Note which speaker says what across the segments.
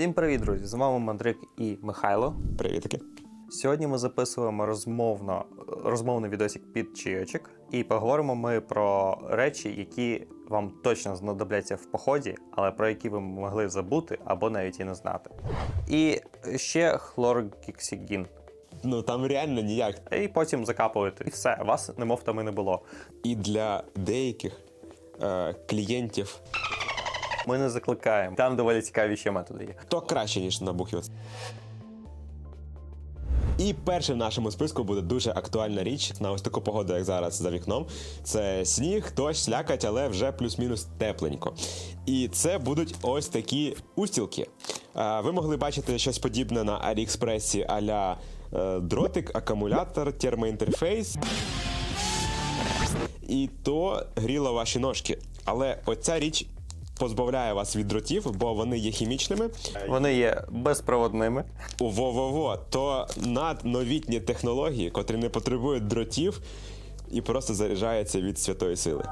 Speaker 1: Всім привіт, друзі! З вами Мандрик і Михайло.
Speaker 2: Привітки.
Speaker 1: Сьогодні ми записуємо розмовно, розмовний відосик під чайочок, і поговоримо ми про речі, які вам точно знадобляться в поході, але про які ви могли забути або навіть і не знати. І ще хлоргексігін.
Speaker 2: Ну там реально ніяк.
Speaker 1: І потім закапуєте. І все, вас немов там і не було.
Speaker 2: І для деяких е, клієнтів
Speaker 1: Ми не закликаємо. Там доволі цікаві ще методи є.
Speaker 2: то краще, ніж набухівець. І першим в нашому списку буде дуже актуальна річ на ось таку погоду, як зараз за вікном. Це сніг, дощ, слякать, але вже плюс-мінус тепленько. І це будуть ось такі устілки. Ви могли бачити щось подібне на AliExpress а-ля е, дротик, акумулятор, термоінтерфейс. І то гріло ваші ножки. Але оця річ позбавляє вас від дротів, бо вони є хімічними.
Speaker 1: Вони є безпроводними.
Speaker 2: Во-во-во, то надновітні технології, котрі не потребують дротів і просто заряджаються від святої сили.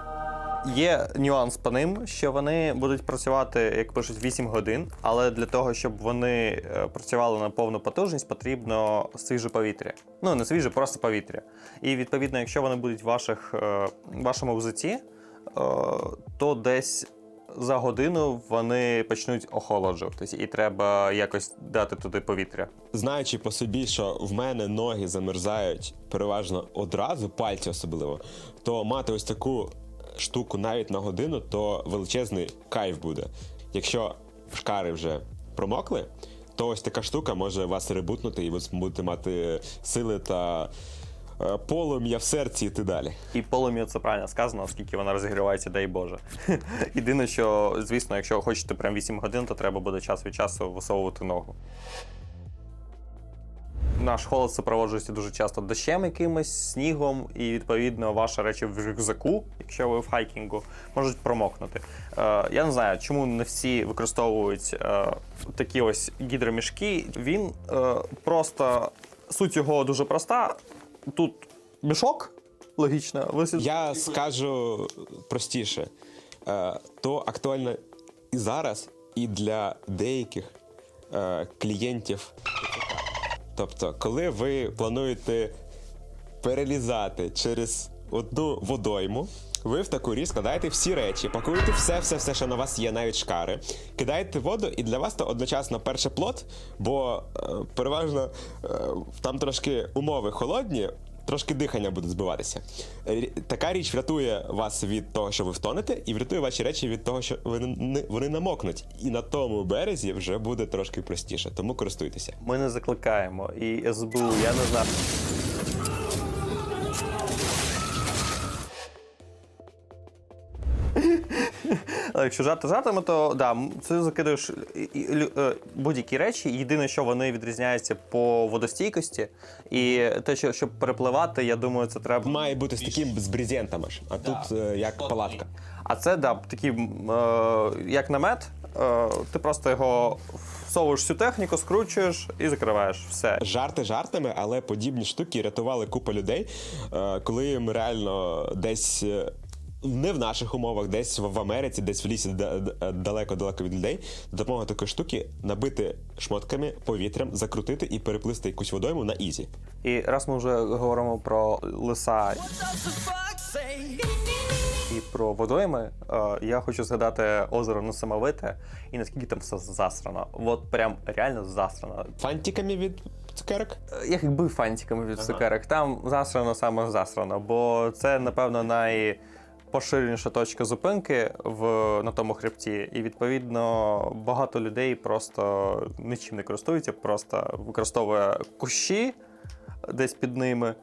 Speaker 1: Є нюанс по ним, що вони будуть працювати, як пишуть, 8 годин, але для того, щоб вони е, працювали на повну потужність, потрібно свіже повітря. Ну, не свіже, просто повітря. І відповідно, якщо вони будуть в ваших, е, вашому взуті, е, то десь за годину вони почнуть охолоджуватися, і треба якось дати туди повітря.
Speaker 2: Знаючи по собі, що в мене ноги замерзають переважно одразу, пальці особливо, то мати ось таку штуку навіть на годину, то величезний кайф буде. Якщо шкари вже промокли, то ось така штука може вас ребутнути, і ви будете мати сили та полум'я в серці і ти далі.
Speaker 1: І полум'я це правильно сказано, оскільки вона розігрівається, дай Боже. Єдине, що, звісно, якщо хочете прям 8 годин, то треба буде час від часу висовувати ногу. Наш холод супроводжується дуже часто дощем якимось, снігом, і відповідно ваші речі в рюкзаку, якщо ви в хайкінгу, можуть промокнути. Е, я не знаю, чому не всі використовують е, такі ось гідромішки. Він е, просто суть його дуже проста. Тут мішок, логічно. Ви
Speaker 2: Я скажу простіше, Е, то актуально і зараз, і для деяких е, клієнтів. Тобто, коли ви плануєте перелізати через одну водойму, ви в таку річ складаєте всі речі, пакуєте все, все, все, що на вас є, навіть шкари, кидаєте воду, і для вас то одночасно перше плод, бо е, переважно е, там трошки умови холодні. Трошки дихання буде збиватися. Рі- Така річ врятує вас від того, що ви втонете, і врятує ваші речі від того, що вони, вони намокнуть. І на тому березі вже буде трошки простіше. Тому користуйтеся.
Speaker 1: Ми не закликаємо. І СБУ, я не знаю. Якщо жарти жартами, то да, і- лю- е, будь-які речі. Єдине, що вони відрізняються по водостійкості, і те, що щоб перепливати, я думаю, це треба.
Speaker 2: Має бути з таким з брезентами ж, а тут е, як палатка.
Speaker 1: А це да, такий, е, як намет. Ти просто його всовуєш всю техніку, скручуєш і закриваєш. Все.
Speaker 2: Жарти жартами, але подібні штуки рятували купу людей, коли їм реально десь. Е, Не в наших умовах, десь в Америці, десь в лісі да- да- далеко-далеко від людей, допомога такої штуки набити шмотками повітрям, закрутити і переплисти якусь водойму на ізі.
Speaker 1: І раз ми вже говоримо про лиса і про водойми, е, я хочу згадати озеро Несамовите і наскільки там все засрано. От прям реально засрано.
Speaker 2: Фантиками від цукерок.
Speaker 1: Е, Як якби фантиками від цукерок, там засрано саме засрано, бо це, напевно, найпоширеніша точка зупинки в, на тому хребті. І відповідно багато людей просто нічим не користуються, просто використовує кущі десь під ними.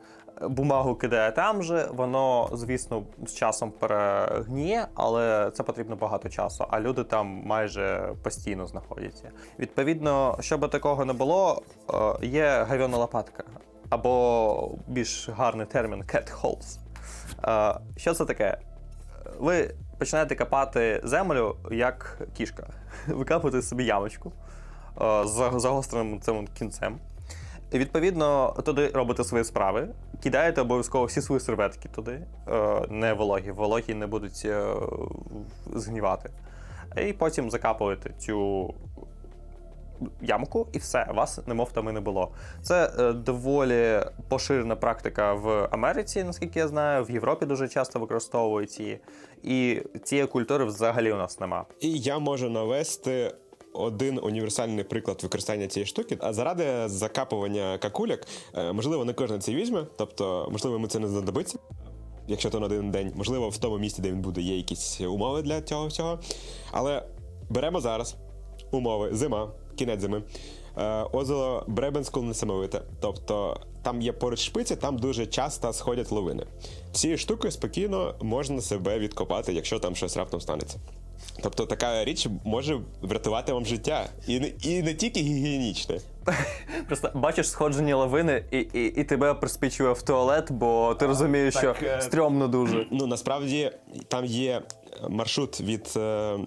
Speaker 1: Бумагу кидає там же, воно, звісно, з часом перегніє, але це потрібно багато часу, а люди там майже постійно знаходяться. Відповідно, щоб такого не було, е, є гавьона лопатка, або більш гарний термін cat holes. Е, Що це таке? Ви починаєте копати землю як кішка. Ви капаєте собі ямочку е, з загостреним цим кінцем. І відповідно туди робите свої справи, кидаєте обов'язково всі свої серветки туди, е, не вологі, вологі не будуть е, згнівати. І потім закапуєте цю ямку, і все, вас немов там і не було. Це е, доволі поширена практика в Америці, наскільки я знаю, в Європі дуже часто використовують її. І цієї культури взагалі у нас нема.
Speaker 2: І я можу навести один універсальний приклад використання цієї штуки. А заради закапування какуляк, е, можливо, не кожен це візьме, тобто, можливо, йому це не знадобиться. Якщо то на один день, можливо, в тому місці, де він буде, є якісь умови для цього всього. Але беремо зараз умови: зима, кінець зими. Е, Озеро Бребенскул несамовите. Тобто там є поруч шпиці, там дуже часто сходять ловини. Цією штукою спокійно можна себе відкопати, якщо там щось раптом станеться. Тобто така річ може врятувати вам життя. І не, і не тільки гігієнічне.
Speaker 1: Просто бачиш сходження лавини, і, і, і тебе приспічує в туалет, бо ти розумієш, що
Speaker 2: е,
Speaker 1: стрьомно дуже.
Speaker 2: Ну насправді там є маршрут від, е,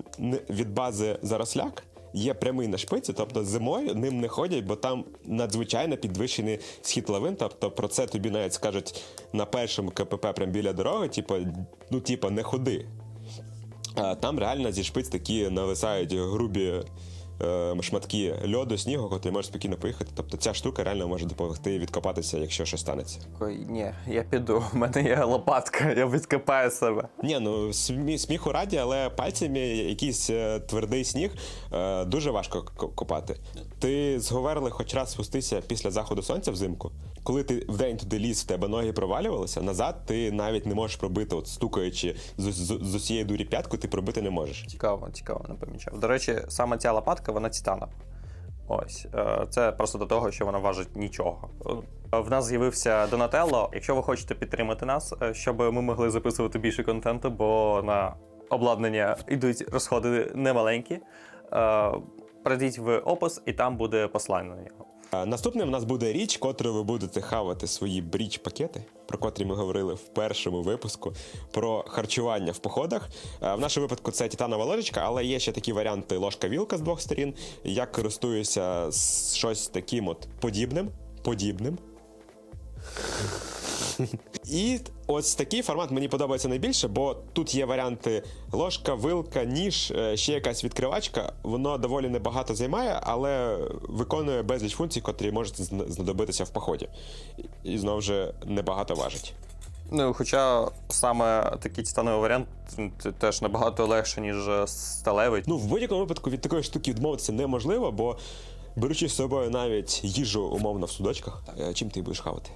Speaker 2: від бази Заросляк. Є прямий на шпиці, тобто зимою ним не ходять, бо там надзвичайно підвищений схід лавин. Тобто про це тобі навіть скажуть на першому КПП прямо біля дороги, типу, ну, типу, не ходи. А там реально зі шпиць такі нависають грубі шматки льоду, снігу, котрі можеш спокійно поїхати. Тобто ця штука реально може допомогти відкопатися, якщо щось станеться.
Speaker 1: Ні, я піду, в мене є лопатка, я відкопаю себе.
Speaker 2: Ні, ну смі, сміху раді, але пальцями якийсь е, твердий сніг е, дуже важко копати. Ти з Говерли хоч раз спустися після заходу сонця взимку. Коли ти вдень туди ліз, в тебе ноги провалювалися, назад ти навіть не можеш пробити, от стукаючи з, з, з усієї дурі п'ятку, ти пробити не можеш.
Speaker 1: Цікаво, цікаво, не помічав. До речі, саме ця лопатка, вона титанова. Ось, е, це просто до того, що вона важить нічого. Е, В нас з'явився Донателло. Якщо ви хочете підтримати нас, е, щоб ми могли записувати більше контенту, бо на обладнання йдуть розходи немаленькі. Пройдіть в опис, і там буде
Speaker 2: послання. Наступним в нас буде річ, котрою ви будете хавати свої бріч-пакети, про котрі ми говорили в першому випуску про харчування в походах. В нашому випадку це титанова ложечка, але є ще такі варіанти ложка-вілка з двох сторін. Я користуюся щось таким от подібним. Подібним. І ось такий формат мені подобається найбільше, бо тут є варіанти ложка, вилка, ніж, е, ще якась відкривачка. Воно доволі небагато займає, але виконує безліч функцій, котрі можуть знадобитися в поході. І- знову ж небагато важить.
Speaker 1: Ну, хоча саме такий титановий варіант теж набагато легше, ніж е, сталевий.
Speaker 2: Ну, в будь-якому випадку від такої штуки відмовитися неможливо, бо беручи з собою навіть їжу умовно в судочках, е, чим ти будеш хавати?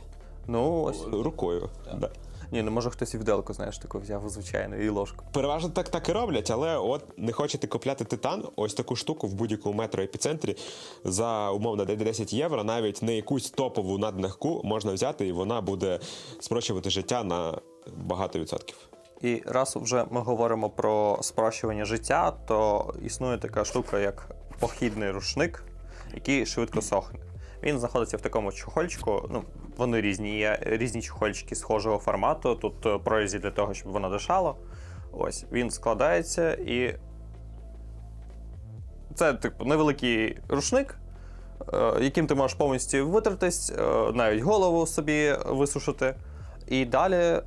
Speaker 1: Ну, ось.
Speaker 2: Рукою. Да.
Speaker 1: Ні, ну може хтось і віделку, знаєш, таку взяв звичайно, і ложку.
Speaker 2: Переважно так так і роблять, але от не хочете купляти титан, ось таку штуку в будь-якому метро епіцентрі за умовно 10 євро, навіть не якусь топову надлегку можна взяти, і вона буде спрощувати життя на багато відсотків.
Speaker 1: І раз вже ми говоримо про спрощування життя, то існує така штука, як похідний рушник, який швидко сохне. Він знаходиться в такому чохольчику. Ну, вони різні, є різні чохольчики схожого формату. Тут е, прорізі для того, щоб воно дишало. Ось він складається і. Це, типу, невеликий рушник, е, яким ти можеш повністю витертись, е, навіть голову собі висушити. І далі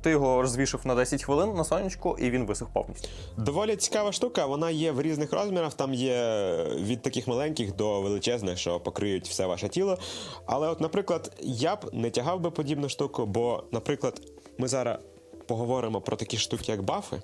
Speaker 1: ти його розвішив на 10 хвилин на сонечку, і він висох повністю.
Speaker 2: Доволі цікава штука, вона є в різних розмірах. Там є від таких маленьких до величезних, що покриють все ваше тіло. Але, от, наприклад, я б не тягав би подібну штуку, бо, наприклад, ми зараз поговоримо про такі штуки, як бафи.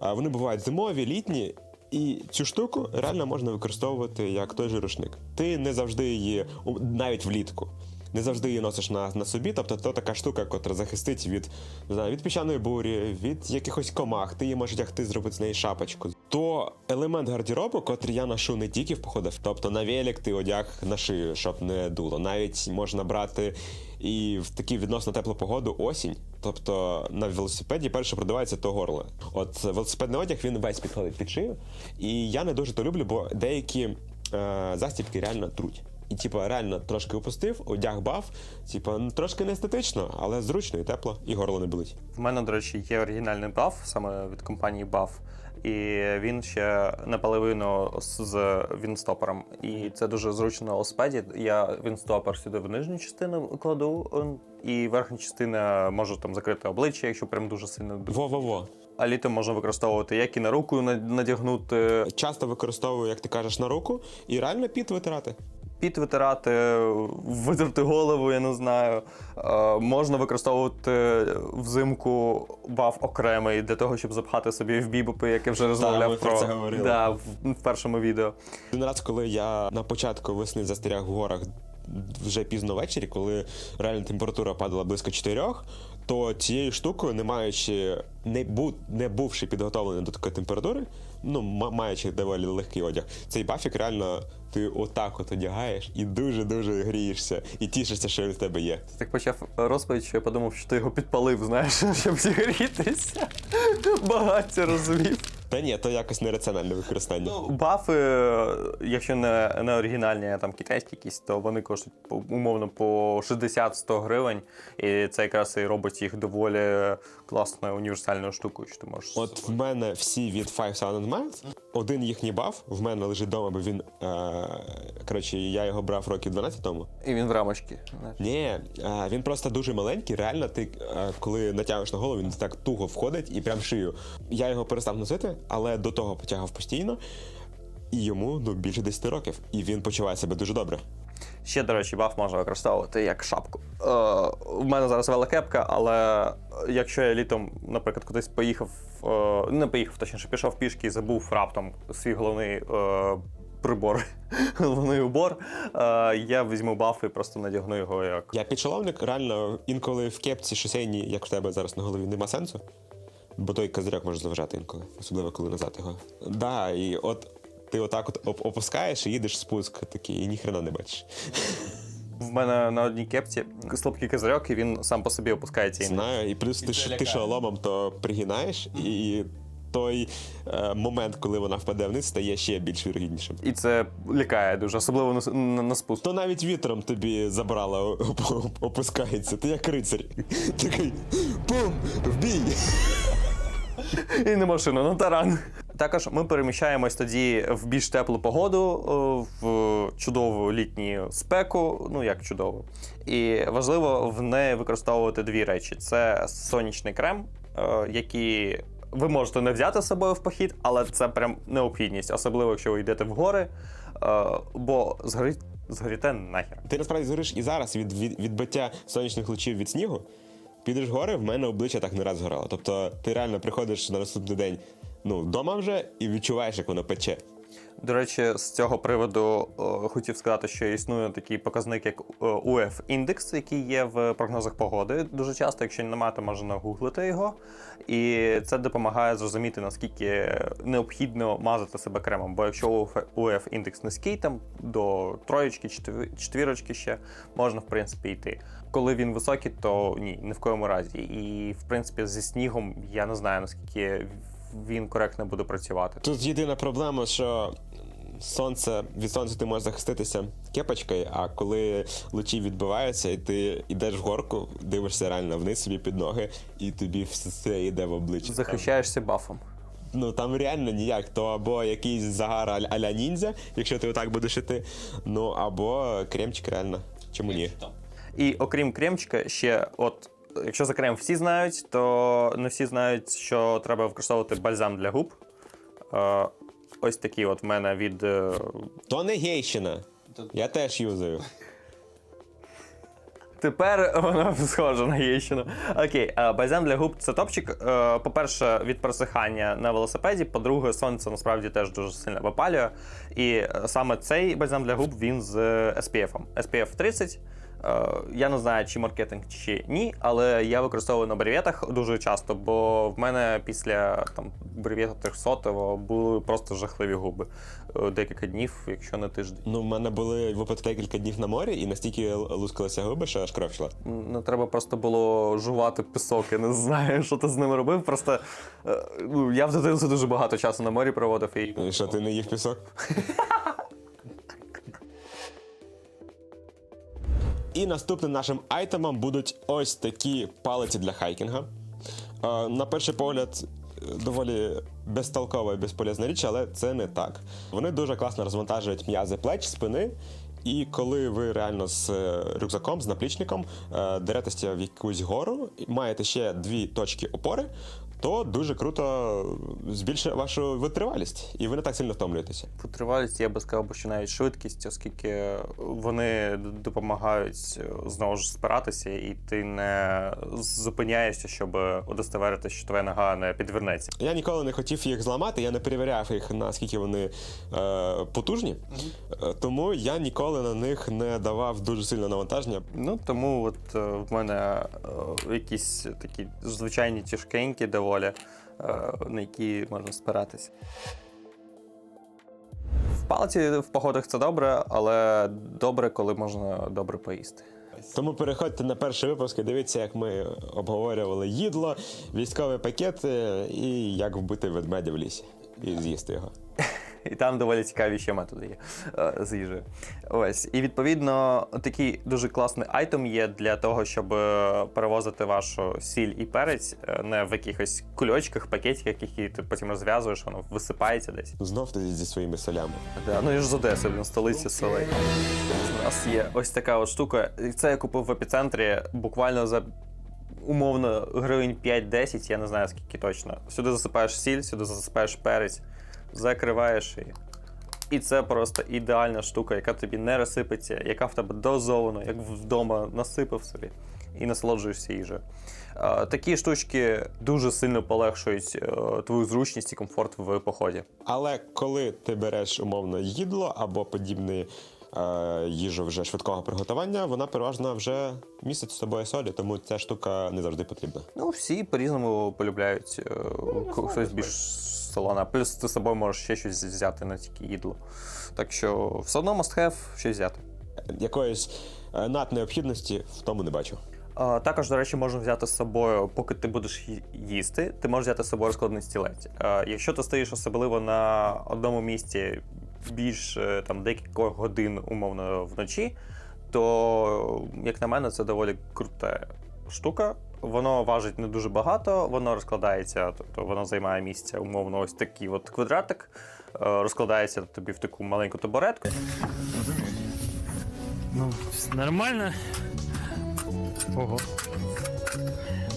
Speaker 2: Вони бувають зимові, літні. І цю штуку реально можна використовувати як той же рушник. Ти не завжди її, навіть влітку, не завжди її носиш на, на собі. Тобто то така штука, котра захистить від, не знаю, від піщаної бурі, від якихось комах, ти її можеш тягти, зробити з неї шапочку. То елемент гардеробу, котрий я ношу не тільки в походах, тобто на велик ти одяг на шию, щоб не дуло. Навіть можна брати і в таку відносно теплу погоду осінь. Тобто на велосипеді перше продавається то горло. От велосипедний одяг він весь підходить під шию. І я не дуже то люблю, бо деякі е, застібки реально труть. І, типу, реально трошки опустив, одяг баф, типу, ну, трошки не естетично, але зручно і тепло, і горло не болить.
Speaker 1: В мене, до речі, є оригінальний баф саме від компанії Buff. І він ще наполовину з- вінстопером. І це дуже зручно на велосипеді. Я вінстопер сюди в нижню частину кладу, і верхня частина можу там закрити обличчя, якщо прям дуже сильно.
Speaker 2: Во-во-во.
Speaker 1: А літом можна використовувати як і на руку надягнути,
Speaker 2: Часто використовую, як ти кажеш, на руку, і реально піт витирати.
Speaker 1: Під витирати, витерти голову, я не знаю. Е, можна використовувати взимку баф окремий для того, щоб запхати собі в бібопи, як я вже розмовляв
Speaker 2: про це говорили.
Speaker 1: Да, в, в першому відео.
Speaker 2: Один раз, коли я на початку весни застряг в горах вже пізно ввечері, коли реальна температура падала близько 4, то цією штукою, не маючи, не, бу, не бувши підготовлений до такої температури, ну, ма- маючи доволі легкий одяг, цей бафік реально ти отак от одягаєш і дуже-дуже грієшся, і тішишся, що він в тебе є.
Speaker 1: Так почав розповідь, що я подумав, що ти його підпалив, знаєш, щоб зігрітися. Багаття розвів.
Speaker 2: Та ні, то якось нераціональне використання.
Speaker 1: Ну, Бафи, якщо не, не оригінальні, а там китайські якісь, то вони коштують умовно по 60-100 гривень. І це якраз і робить їх доволі класною універсальною штукою, що ти можеш.
Speaker 2: От в мене всі від 5000 Miles. Один їхній баф в мене лежить вдома, бо він. Е, коротше, я його брав років 12 тому.
Speaker 1: І він в рамочці.
Speaker 2: Ні, е, він просто дуже маленький. Реально, ти е, коли натягуєш на голову, він так туго входить і прям в шию. Я його перестав носити, але до того потягав постійно. І йому ну, більше 10 років. І він почуває себе дуже добре.
Speaker 1: Ще, до речі, баф можна використовувати як шапку. Е, у мене зараз велокепка, але якщо я літом, наприклад, кудись поїхав, е, не поїхав, точніше, пішов пішки і забув раптом свій головний е, прибор, головний убор, е, я візьму баф і просто надягну його як.
Speaker 2: Я підшоломник, реально, інколи в кепці шосейній, як в тебе зараз на голові, нема сенсу. Бо той козирьок може заважати інколи, особливо коли назад його. Да, і от ти отак от опускаєш і їдеш в спуск такий, і ніхрена не бачиш.
Speaker 1: В мене на одній кепці слабкий козирьок, і він сам по собі опускається. і
Speaker 2: Знаю, і плюс ти, ж- ти шоломом то пригинаєш, і той е, момент, коли вона впаде вниз, стає ще більш вірогіднішим.
Speaker 1: І це лякає дуже, особливо на, на, на спуск.
Speaker 2: То навіть вітром тобі оп- опускається. Ти як рицарь. Такий бум! В бій!
Speaker 1: І не машину, на таран. Також ми переміщаємось тоді в більш теплу погоду, е, в чудову літню спеку, ну як чудово. І важливо в неї використовувати дві речі: це сонячний крем, е, який ви можете не взяти з собою в похід, але це прям необхідність, особливо якщо ви йдете в гори, е, бо згорить, згоріте нахер.
Speaker 2: Ти насправді згориш і зараз від, від відбиття сонячних лучів від снігу. Підеш гори, в мене обличчя так не раз згорало. Тобто ти реально приходиш на наступний день ну, вдома вже і відчуваєш, як воно пече.
Speaker 1: До речі, з цього приводу е, хотів сказати, що існує такий показник, як е, UF індекс, який є в прогнозах погоди. Дуже часто, якщо немає, то можна нагуглити його. І це допомагає зрозуміти, наскільки необхідно мазати себе кремом. Бо якщо UF індекс низький, там до троєчки, четві- четвірочки ще можна в принципі йти. Коли він високий, то ні, ні в коєму разі. І в принципі зі снігом я не знаю наскільки він коректно буде працювати.
Speaker 2: Тут єдина проблема, що сонце від сонця ти можеш захиститися кепочкою, а коли лучі відбиваються, і ти йдеш в горку, дивишся реально вниз собі під ноги, і тобі все йде в обличчя.
Speaker 1: Захищаєшся бафом.
Speaker 2: Ну там реально ніяк, то або якийсь загар а- а-ля ніндзя, якщо ти отак будеш іти, ну або кремчик реально. Чому ні?
Speaker 1: І окрім кремчика, ще от. Якщо за крем всі знають, то не всі знають, що треба використовувати бальзам для губ. Е, ось такий от в мене від. е,
Speaker 2: То не гейщина. Я теж юзаю.
Speaker 1: Тепер вона схожа на гейщину. Окей, е, бальзам для губ це топчик. Е, По-перше, від просихання на велосипеді. По-друге, сонце насправді теж дуже сильно випалює. І е, саме цей бальзам для губ він з SPF. SPF 30. Е, Я не знаю, чи маркетинг чи ні, але я використовую на бреветах дуже часто, бо в мене після там бревета 300 були просто жахливі губи. Е, Декілька днів, якщо не тиждень.
Speaker 2: Ну, в мене були випадки декілька днів на морі, і настільки лускалися губи, що аж кров йшла.
Speaker 1: Не треба просто було жувати пісок. Я не знаю, що ти з ними робив. Просто е, ну, я в дитинстві дуже багато часу на морі проводив і.
Speaker 2: І що ти не їв пісок? І наступним нашим айтемом будуть ось такі палиці для хайкінга. Е, На перший погляд, е, доволі безтолкова і безполезна річ, але це не так. Вони дуже класно розвантажують м'язи плеч, спини. І коли ви реально з е, рюкзаком, з наплічником деретеся в якусь гору, маєте ще дві точки опори, то дуже круто збільшує вашу витривалість, і ви не так сильно втомлюєтеся.
Speaker 1: Тривалість, я би сказав, що навіть швидкість, оскільки вони допомагають е, знову ж спиратися, і ти не зупиняєшся, щоб удостоверити, що твоя нога не підвернеться.
Speaker 2: Я ніколи не хотів їх зламати, я не перевіряв їх, наскільки вони е, потужні, Е, тому я ніколи на них не давав дуже сильне навантаження.
Speaker 1: Ну тому от е, в мене е, якісь такі звичайні тяжкенькі доволі, е, на які можна спиратися. В палці в походах це добре, але добре, коли можна добре поїсти.
Speaker 2: Тому переходьте на перший випуск і дивіться, як ми обговорювали їдло, військові пакети і як вбити ведмедя в лісі і з'їсти його.
Speaker 1: І там доволі цікаві ще методи є е, з їжею. Ось. І відповідно такий дуже класний айтем є для того, щоб е, перевозити вашу сіль і перець е, не в якихось кульочках, пакетиках, які ти потім розв'язуєш, воно висипається десь.
Speaker 2: Знов ти зі своїми солями.
Speaker 1: Да, ну я ж з Одеси, блін, столиці солей. У нас є ось така от штука. Це я купив в епіцентрі буквально за умовно гривень 5-10, я не знаю скільки точно. Сюди засипаєш сіль, сюди засипаєш перець, закриваєш її. І це просто ідеальна штука, яка тобі не розсипеться, яка в тебе дозовано, як вдома насипав собі і насолоджуєшся їжею. Такі штучки дуже сильно полегшують е, твою зручність і комфорт в поході.
Speaker 2: Але коли ти береш умовно їдло або подібний е, їжу вже швидкого приготування, вона переважно вже містить з собою солі, тому ця штука не завжди потрібна.
Speaker 1: Ну, всі по-різному полюбляють. е, ко- Хтось більш солона. Плюс ти з собою можеш ще щось взяти, не тільки їдло. Так що все одно must have щось взяти.
Speaker 2: Якоїсь е, наднеобхідності в тому не бачу.
Speaker 1: А, також, до речі, можна взяти з собою, поки ти будеш їсти, ти можеш взяти з собою розкладний стілець. А, якщо ти стоїш особливо на одному місці більш е, там декілька годин, умовно, вночі, то, як на мене, це доволі крута штука. Воно важить не дуже багато, воно розкладається, тобто воно займає місце, умовно, ось такий от квадратик, е, розкладається тобі в таку маленьку табуретку.
Speaker 3: Ну, нормально. Ого.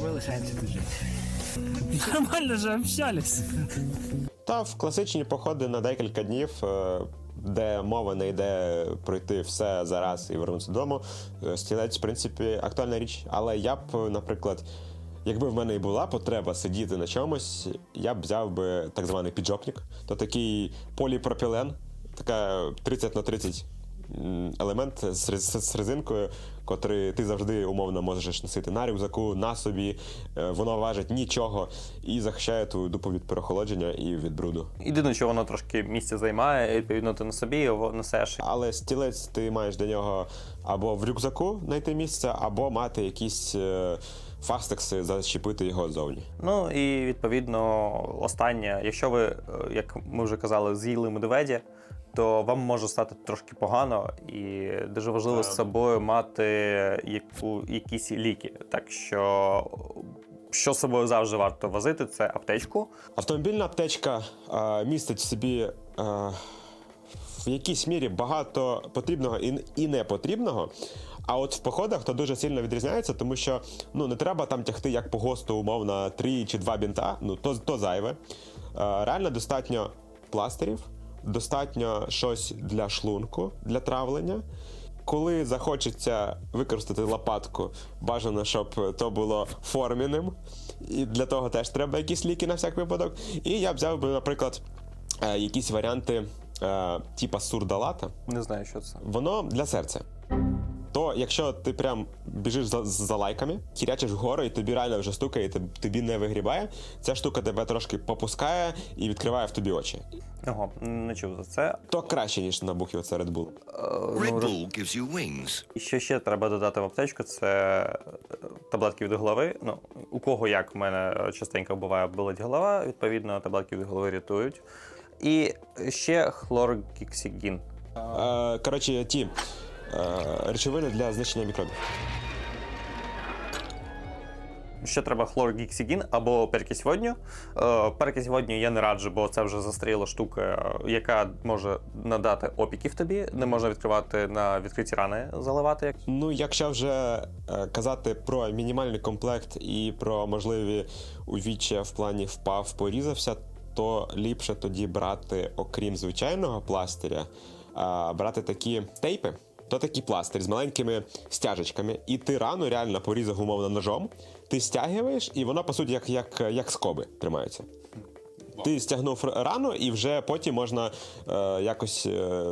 Speaker 3: Мы лишаемся тут жить. Нормально же общались.
Speaker 2: Та в класичні походи на декілька днів, е, де мова не йде пройти все зараз і вернутися додому, е, стілець, в принципі, актуальна річ. Але я б, наприклад, якби в мене і була потреба сидіти на чомусь, я б взяв би так званий піджопник, то такий поліпропілен, така 30 на 30 м, елемент з, рез- з резинкою, котрий ти завжди умовно можеш носити на рюкзаку, на собі. Е, Воно важить нічого і захищає твою дупу від переохолодження і від бруду.
Speaker 1: Єдине, що воно трошки місця займає, відповідно, ти на собі його несеш.
Speaker 2: Але стілець ти маєш для нього або в рюкзаку знайти місце, або мати якісь е, фастекси, зачепити його ззовні.
Speaker 1: Ну і відповідно, останнє, якщо ви, е, як ми вже казали, з'їли медведя, то вам може стати трошки погано, і дуже важливо з собою мати яку, якісь ліки. Так що, що з собою завжди варто возити, це аптечку.
Speaker 2: Автомобільна аптечка е, містить в собі е, в якійсь мірі багато потрібного і, і непотрібного. А от в походах то дуже сильно відрізняється, тому що ну не треба там тягти як по ГОСТу, умовно, три чи два бінта, ну то, то зайве. Е, реально достатньо пластирів, достатньо щось для шлунку, для травлення. Коли захочеться використати лопатку, бажано, щоб то було форміним. І для того теж треба якісь ліки на всяк випадок. І я взяв би, наприклад, е, якісь варіанти е, типа сурдалата.
Speaker 1: Не знаю, що це.
Speaker 2: Воно для серця. Якщо ти прям біжиш за, за лайками, хірячиш вгору, і тобі реально вже стукає, і тобі не вигрібає, ця штука тебе трошки попускає і відкриває в тобі очі.
Speaker 1: Ого, не чув за це.
Speaker 2: То краще, ніж на букві оце Red Bull.
Speaker 4: Red Bull gives you wings.
Speaker 1: І що ще треба додати в аптечку, це е, таблетки від голови. Ну, у кого як в мене частенько буває болить голова, відповідно, таблетки від голови рятують. І ще хлоргексігін.
Speaker 2: Е, коротше, ті е, речовини для знищення мікробів.
Speaker 1: Ще треба хлоргіксігін або перекись водню. Е, перекись водню я не раджу, бо це вже застріла штука, е, яка може надати опіків тобі, не можна відкривати на відкриті рани, заливати.
Speaker 2: Ну, якщо вже е, казати про мінімальний комплект і про можливі увіччя в плані впав, порізався, то ліпше тоді брати, окрім звичайного пластиря, брати такі тейпи. То такий пластир з маленькими стяжечками, і ти рану реально порізав умовно ножом, ти стягуєш, і воно по суті як, як, як скоби тримається. Ти стягнув рану, і вже потім можна е, якось е,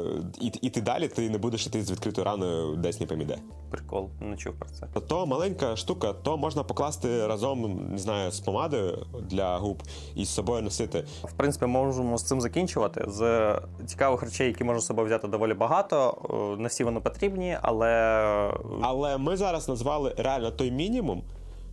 Speaker 2: іти, далі, ти не будеш іти з відкритою раною десь не поміде.
Speaker 1: прикол, не чув про це.
Speaker 2: То маленька штука, то можна покласти разом, не знаю, з помадою для губ і з собою носити.
Speaker 1: В принципі, можемо з цим закінчувати. З цікавих речей, які можна з собою взяти доволі багато. Е, Не всі вони потрібні, але
Speaker 2: Але ми зараз назвали реально той мінімум,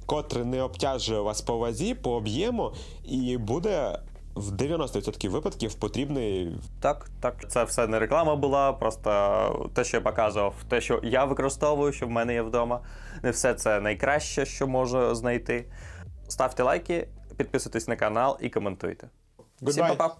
Speaker 2: котрий не обтяжує вас по вазі, по об'єму, і буде в 90% випадків потрібний
Speaker 1: Так, так, це все не реклама була, просто те, що я показував, те, що я використовую, що в мене є вдома. Не все це найкраще, що можу знайти. Ставте лайки, підписуйтесь на канал і коментуйте. Всім па-па!